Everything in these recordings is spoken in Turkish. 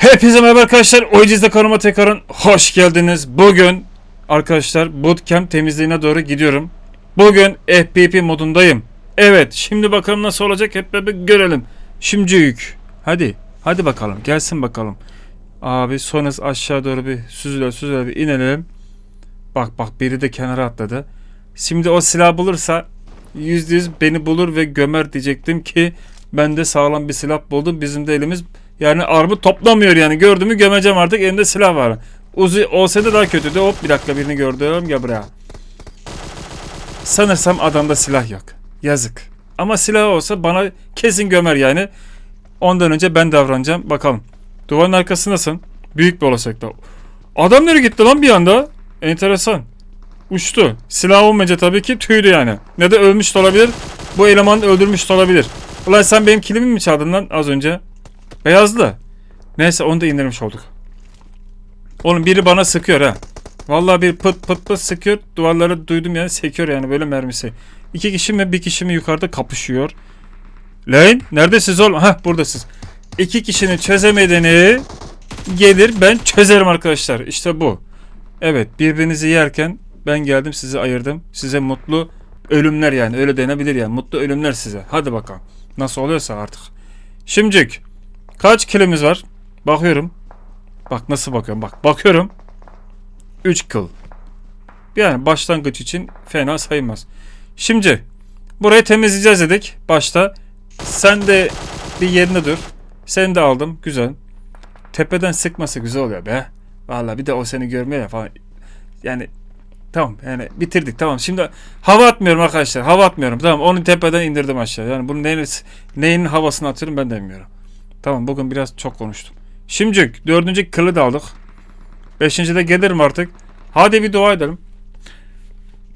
Hepinize merhaba arkadaşlar. Oyuncuzda kanalıma tekrardan hoş geldiniz. Bugün arkadaşlar bootcamp temizliğine doğru gidiyorum. Bugün FPP modundayım. Evet şimdi bakalım nasıl olacak hep beraber görelim. Şimdi yük. Hadi. Hadi bakalım gelsin bakalım. Abi sonrası aşağı doğru bir süzüle süzüle bir inelim. Bak bak biri de kenara atladı. Şimdi o silah bulursa yüzde yüz beni bulur ve gömer diyecektim ki ben de sağlam bir silah buldum. Bizim de elimiz yani armut toplamıyor yani. Gördüğümü gömeceğim artık. Elimde silah var. Uzi olsaydı daha kötüydü. Hop bir dakika birini gördüm. Gel buraya. Sanırsam adamda silah yok. Yazık. Ama silah olsa bana kesin gömer yani. Ondan önce ben davranacağım. Bakalım. Duvarın arkasındasın. Büyük bir olasılıkla. Adam nereye gitti lan bir anda? Enteresan. Uçtu. Silah olmayınca tabii ki tüydü yani. Ne de ölmüş de olabilir. Bu elemanı öldürmüş de olabilir. Ulan sen benim kilimi mi çaldın lan az önce? Beyazlı. Neyse onu da indirmiş olduk. Oğlum biri bana sıkıyor ha. Vallahi bir pıt pıt pıt sıkıyor. Duvarları duydum yani sekiyor yani böyle mermisi. İki kişi mi bir kişi mi yukarıda kapışıyor. Lan neredesiniz oğlum? Hah buradasınız. İki kişinin çözemediğini gelir ben çözerim arkadaşlar. İşte bu. Evet birbirinizi yerken ben geldim sizi ayırdım. Size mutlu ölümler yani öyle denebilir yani. Mutlu ölümler size. Hadi bakalım. Nasıl oluyorsa artık. Şimdicik. Kaç kilimiz var? Bakıyorum. Bak nasıl bakıyorum bak. Bakıyorum. 3 kıl. Yani başlangıç için fena sayılmaz. Şimdi burayı temizleyeceğiz dedik başta. Sen de bir yerine dur. Seni de aldım. Güzel. Tepeden sıkması güzel oluyor be. Vallahi bir de o seni görmeye falan. Yani tamam yani bitirdik tamam. Şimdi hava atmıyorum arkadaşlar. Hava atmıyorum. Tamam onu tepeden indirdim aşağı. Yani bunun neyin, neyin havasını atıyorum ben de bilmiyorum. Tamam bugün biraz çok konuştum. Şimdi dördüncü kılı da aldık. Beşinci de gelirim artık. Hadi bir dua edelim.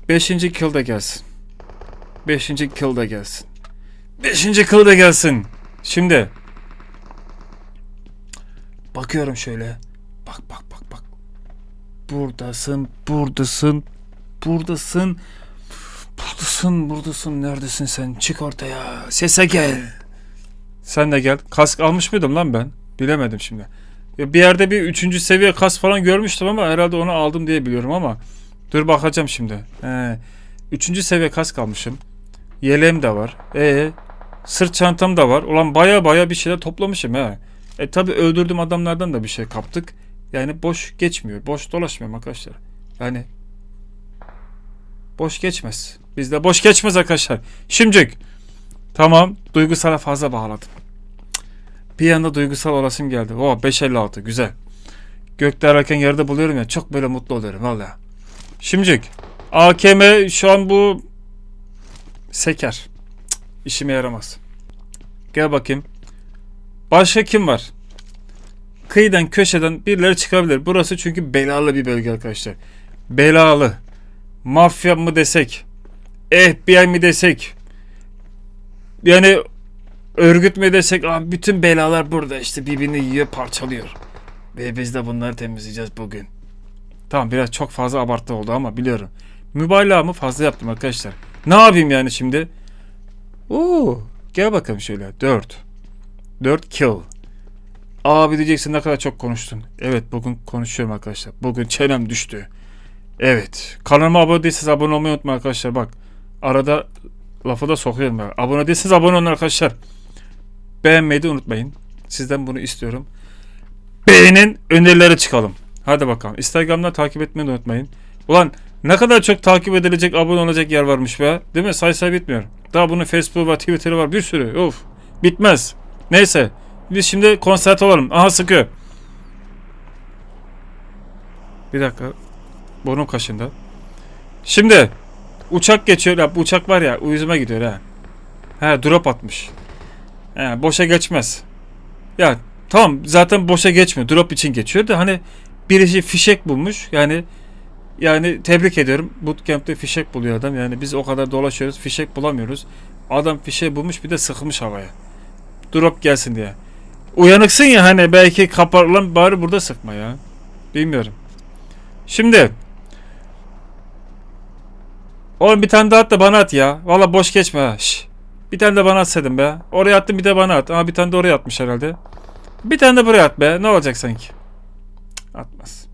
Beşinci kıl da gelsin. Beşinci kıl da gelsin. Beşinci kıl da gelsin. Şimdi. Bakıyorum şöyle. Bak bak bak bak. Buradasın, buradasın, buradasın. Buradasın, buradasın. Neredesin sen? Çık ortaya. Sese gel. Sen de gel. Kask almış mıydım lan ben? Bilemedim şimdi. Bir yerde bir üçüncü seviye kask falan görmüştüm ama herhalde onu aldım diye biliyorum ama. Dur bakacağım şimdi. He. Üçüncü seviye kask almışım. Yeleğim de var. E sırt çantam da var. Ulan baya baya bir şeyler toplamışım he. E tabi öldürdüğüm adamlardan da bir şey kaptık. Yani boş geçmiyor. Boş dolaşmıyorum arkadaşlar. Yani boş geçmez. Bizde boş geçmez arkadaşlar. Şimdilik Tamam. Duygusala fazla bağladım. Bir anda duygusal olasım geldi. O 556 güzel. Gökte ararken yerde buluyorum ya çok böyle mutlu oluyorum valla. Şimdilik AKM şu an bu seker. Cık, işime yaramaz. Gel bakayım. Başka kim var? Kıyıdan köşeden birileri çıkabilir. Burası çünkü belalı bir bölge arkadaşlar. Belalı. Mafya mı desek? FBI mi desek? yani örgüt mü desek abi bütün belalar burada işte birbirini yiyor parçalıyor. Ve biz de bunları temizleyeceğiz bugün. Tamam biraz çok fazla abartı oldu ama biliyorum. Mübalağamı fazla yaptım arkadaşlar. Ne yapayım yani şimdi? Oo, gel bakalım şöyle. 4. 4 kill. Abi diyeceksin ne kadar çok konuştun. Evet bugün konuşuyorum arkadaşlar. Bugün çenem düştü. Evet. Kanalıma abone değilseniz abone olmayı unutmayın arkadaşlar. Bak arada lafı da sokuyorum ben. Abone değilseniz abone olun arkadaşlar. Beğenmeyi de unutmayın. Sizden bunu istiyorum. Beğenin önerileri çıkalım. Hadi bakalım. Instagram'dan takip etmeyi de unutmayın. Ulan ne kadar çok takip edilecek, abone olacak yer varmış be. Değil mi? Say say bitmiyor. Daha bunun Facebook ve Twitter'ı var bir sürü. Of. Bitmez. Neyse. Biz şimdi konsert olalım. Aha sıkı. Bir dakika. Burnum kaşındı. Şimdi uçak geçiyor. Ya, bu uçak var ya uyuzuma gidiyor ha. He drop atmış. He, boşa geçmez. Ya tamam zaten boşa geçmiyor. Drop için geçiyor da hani birisi fişek bulmuş. Yani yani tebrik ediyorum. Bootcamp'te fişek buluyor adam. Yani biz o kadar dolaşıyoruz. Fişek bulamıyoruz. Adam fişek bulmuş bir de sıkmış havaya. Drop gelsin diye. Uyanıksın ya hani belki kapar lan bari burada sıkma ya. Bilmiyorum. Şimdi Oğlum bir tane daha at da bana at ya. Valla boş geçme ha. Şş. Bir tane de bana atsaydın be. Oraya attım bir de bana at. Ama bir tane de oraya atmış herhalde. Bir tane de buraya at be. Ne olacak sanki? Atmaz.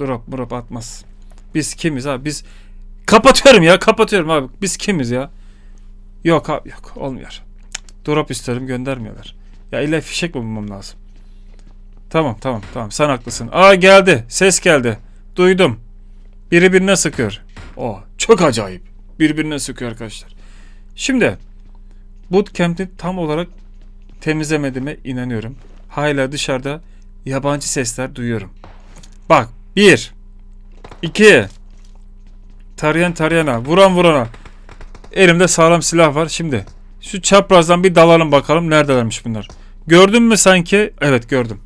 Drop drop atmaz. Biz kimiz abi? Biz kapatıyorum ya kapatıyorum abi. Biz kimiz ya? Yok abi yok olmuyor. Drop isterim göndermiyorlar. Ya illa fişek mi bulmam lazım? Tamam tamam tamam sen haklısın. Aa geldi. Ses geldi. Duydum. Biri birine sıkıyor. O çok acayip. Birbirine sıkıyor arkadaşlar. Şimdi bootcamp'i tam olarak temizlemediğime inanıyorum. Hala dışarıda yabancı sesler duyuyorum. Bak bir, iki, tarayan tarayana, vuran vurana. Elimde sağlam silah var. Şimdi şu çaprazdan bir dalalım bakalım neredelermiş bunlar. Gördün mü sanki? Evet gördüm.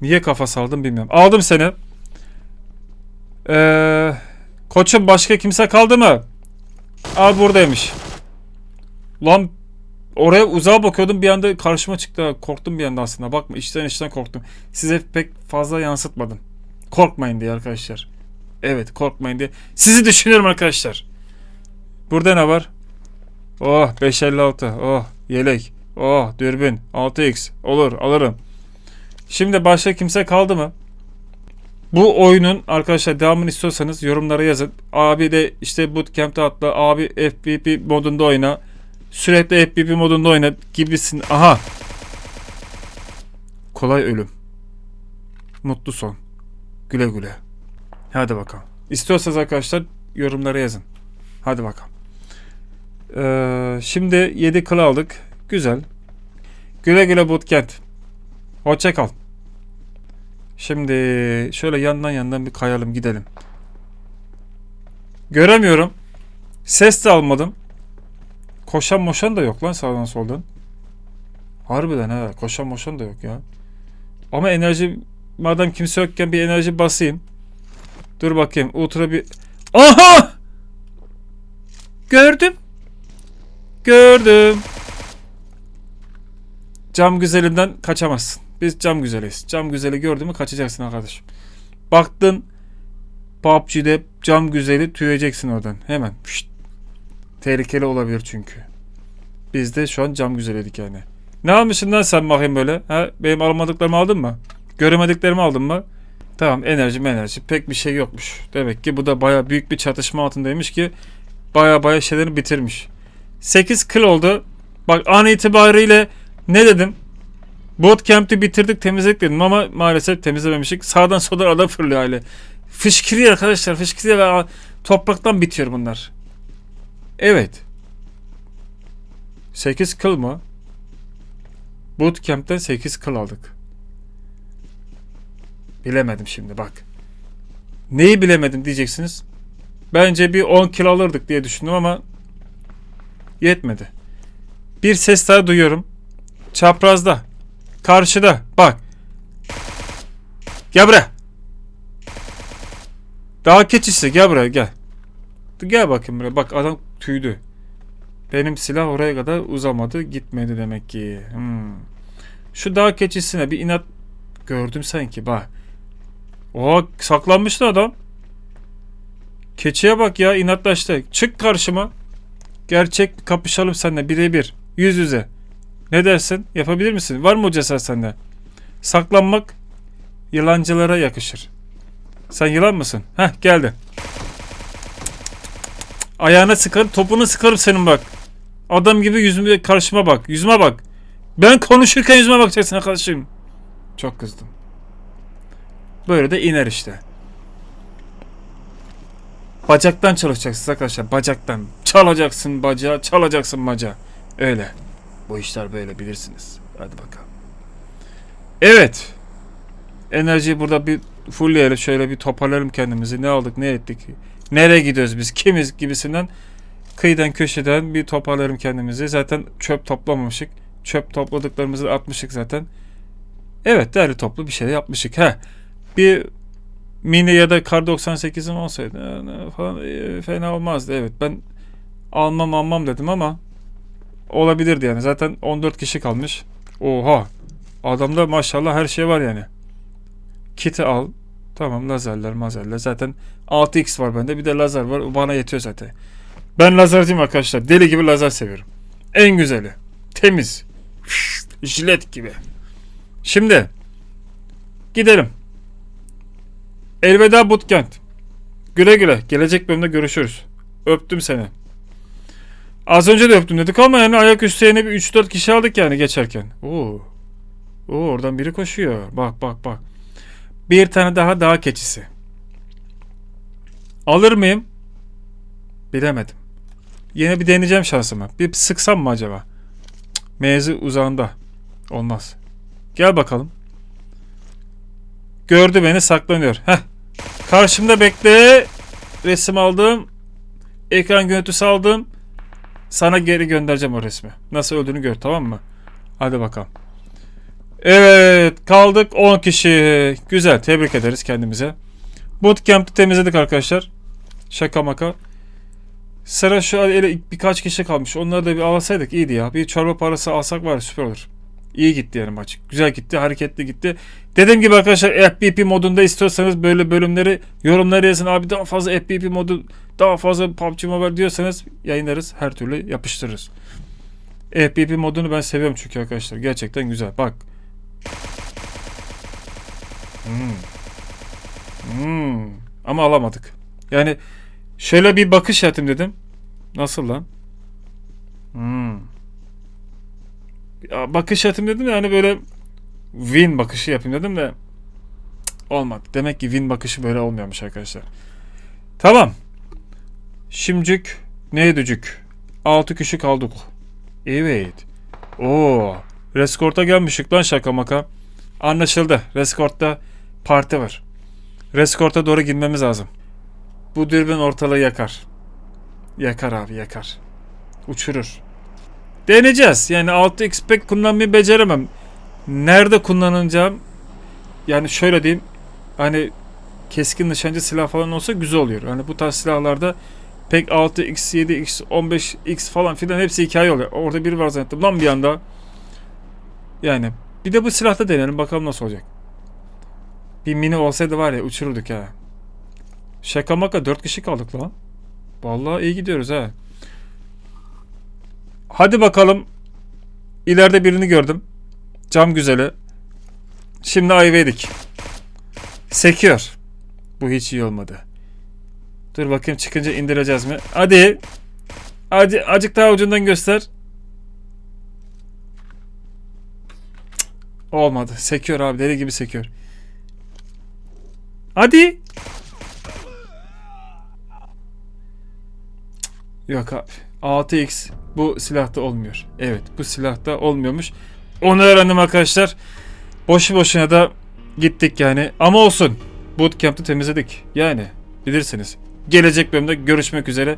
Niye kafa saldım bilmiyorum. Aldım seni. Ee, koçum başka kimse kaldı mı? Aa buradaymış. Lan oraya uzağa bakıyordum bir anda karşıma çıktı. Korktum bir anda aslında. Bakma içten içten korktum. Size pek fazla yansıtmadım. Korkmayın diye arkadaşlar. Evet korkmayın diye. Sizi düşünüyorum arkadaşlar. Burada ne var? Oh 556. Oh yelek. Oh dürbün. 6x. Olur alırım. Şimdi başka kimse kaldı mı? Bu oyunun arkadaşlar devamını istiyorsanız yorumlara yazın. Abi de işte bootcamp'te atla. Abi FPP modunda oyna. Sürekli FPP modunda oyna gibisin. Aha. Kolay ölüm. Mutlu son. Güle güle. Hadi bakalım. İstiyorsanız arkadaşlar yorumlara yazın. Hadi bakalım. Ee, şimdi 7 kıl aldık. Güzel. Güle güle bootcamp. Hoşça kal. Şimdi şöyle yandan yandan bir kayalım gidelim. Göremiyorum. Ses de almadım. Koşan moşan da yok lan sağdan soldan. Harbiden ha koşan moşan da yok ya. Ama enerji madem kimse yokken bir enerji basayım. Dur bakayım ultra bir... Aha! Gördüm. Gördüm. Cam güzelinden kaçamazsın. Biz cam güzeliyiz. Cam güzeli gördün mü kaçacaksın arkadaşım. Baktın PUBG'de cam güzeli tüyeceksin oradan. Hemen. Fişt. Tehlikeli olabilir çünkü. Biz de şu an cam güzeliydik yani. Ne almışsın lan sen bakayım böyle? Ha? Benim almadıklarımı aldın mı? Göremediklerimi aldın mı? Tamam enerji enerji pek bir şey yokmuş. Demek ki bu da baya büyük bir çatışma altındaymış ki baya baya şeyleri bitirmiş. 8 kıl oldu. Bak an itibariyle ne dedim? Bootcamp'i bitirdik temizledik ama maalesef temizlememişik. Sağdan soldan adam fırlıyor hali. Fışkırıyor arkadaşlar fışkırıyor ve topraktan bitiyor bunlar. Evet. 8 kıl mı? Bootcamp'ten 8 kıl aldık. Bilemedim şimdi bak. Neyi bilemedim diyeceksiniz. Bence bir 10 kilo alırdık diye düşündüm ama yetmedi. Bir ses daha duyuyorum. Çaprazda. Karşıda. Bak. Gel buraya. Daha keçisi gel buraya gel. Gel bakayım buraya. Bak adam tüydü. Benim silah oraya kadar uzamadı. Gitmedi demek ki. Hmm. Şu dağ keçisine bir inat gördüm sanki bak. Oha saklanmıştı adam. Keçiye bak ya inatlaştı. Çık karşıma. Gerçek kapışalım seninle birebir. Yüz yüze. Ne dersin? Yapabilir misin? Var mı o cesaret sende? Saklanmak yılancılara yakışır. Sen yılan mısın? Heh geldi. Ayağına sıkarım, topunu sıkarım senin bak. Adam gibi yüzüme karşıma bak. Yüzüme bak. Ben konuşurken yüzüme bakacaksın arkadaşım. Çok kızdım. Böyle de iner işte. Bacaktan çalışacaksınız arkadaşlar. Bacaktan. Çalacaksın bacağı, çalacaksın bacağı. Öyle. Bu işler böyle bilirsiniz. Hadi bakalım. Evet. Enerjiyi burada bir fullleyelim. Şöyle bir toparlayalım kendimizi. Ne aldık ne ettik. Nereye gidiyoruz biz? Kimiz gibisinden kıyıdan köşeden bir toparlayalım kendimizi. Zaten çöp toplamamışık. Çöp topladıklarımızı atmışık zaten. Evet değerli toplu bir şey yapmışık. He. Bir mini ya da kar 98'im olsaydı falan e, fena olmazdı. Evet ben almam almam dedim ama olabilirdi yani. Zaten 14 kişi kalmış. Oha. Adamda maşallah her şey var yani. Kiti al. Tamam lazerler mazerler. Zaten 6x var bende. Bir de lazer var. Bana yetiyor zaten. Ben lazerciyim arkadaşlar. Deli gibi lazer seviyorum. En güzeli. Temiz. Jilet gibi. Şimdi gidelim. Elveda bootcamp. Güle güle. Gelecek bölümde görüşürüz. Öptüm seni. Az önce de öptüm dedik ama yani ayaküstü yine bir 3-4 kişi aldık yani geçerken. Oo. Oo oradan biri koşuyor. Bak bak bak. Bir tane daha dağ keçisi. Alır mıyım? Bilemedim. Yine bir deneyeceğim şansımı. Bir sıksam mı acaba? Cık, Mevzu uzağında. Olmaz. Gel bakalım. Gördü beni saklanıyor. Heh. Karşımda bekle. Resim aldım. Ekran görüntüsü aldım. Sana geri göndereceğim o resmi. Nasıl öldüğünü gör tamam mı? Hadi bakalım. Evet kaldık 10 kişi. Güzel tebrik ederiz kendimize. Bootcamp'ı temizledik arkadaşlar. Şaka maka. Sıra şu an ele birkaç kişi kalmış. Onları da bir alsaydık iyiydi ya. Bir çorba parası alsak var süper olur. İyi gitti yani maç. Güzel gitti, hareketli gitti. Dediğim gibi arkadaşlar FPP modunda istiyorsanız böyle bölümleri yorumlara yazın. Abi daha fazla FPP modu, daha fazla PUBG Mobile diyorsanız yayınlarız. Her türlü yapıştırırız. FPP modunu ben seviyorum çünkü arkadaşlar. Gerçekten güzel. Bak. Hmm. Hmm. Ama alamadık. Yani şöyle bir bakış atayım dedim. Nasıl lan? Hmm. Ya bakış atayım dedim yani böyle win bakışı yapayım dedim de olmadı. Demek ki win bakışı böyle olmuyormuş arkadaşlar. Tamam. Şimdicik neydicik? 6 kişi kaldık. Evet. Oo. Reskort'a gelmişik lan şaka maka. Anlaşıldı. Reskort'ta parti var. Reskort'a doğru gitmemiz lazım. Bu dürbün ortalığı yakar. Yakar abi yakar. Uçurur. Deneyeceğiz. Yani 6x pek kullanmayı beceremem. Nerede kullanacağım? Yani şöyle diyeyim. Hani keskin nişancı silah falan olsa güzel oluyor. Hani bu tarz silahlarda pek 6x, 7x, 15x falan filan hepsi hikaye oluyor. Orada biri var zannettim. Lan bir anda. Yani bir de bu silahta deneyelim bakalım nasıl olacak. Bir mini olsaydı var ya uçururduk ha. Şaka maka 4 kişi kaldık lan. Vallahi iyi gidiyoruz ha. Hadi bakalım. İleride birini gördüm. Cam güzeli. Şimdi ayvedik. Sekiyor. Bu hiç iyi olmadı. Dur bakayım çıkınca indireceğiz mi? Hadi. Hadi acık daha ucundan göster. Olmadı. Sekiyor abi. Deli gibi sekiyor. Hadi. Yok abi. 6x bu silahta olmuyor. Evet bu silahta olmuyormuş. Onu öğrendim arkadaşlar. Boşu boşuna da gittik yani. Ama olsun. Bootcamp'ı temizledik. Yani bilirsiniz. Gelecek bölümde görüşmek üzere.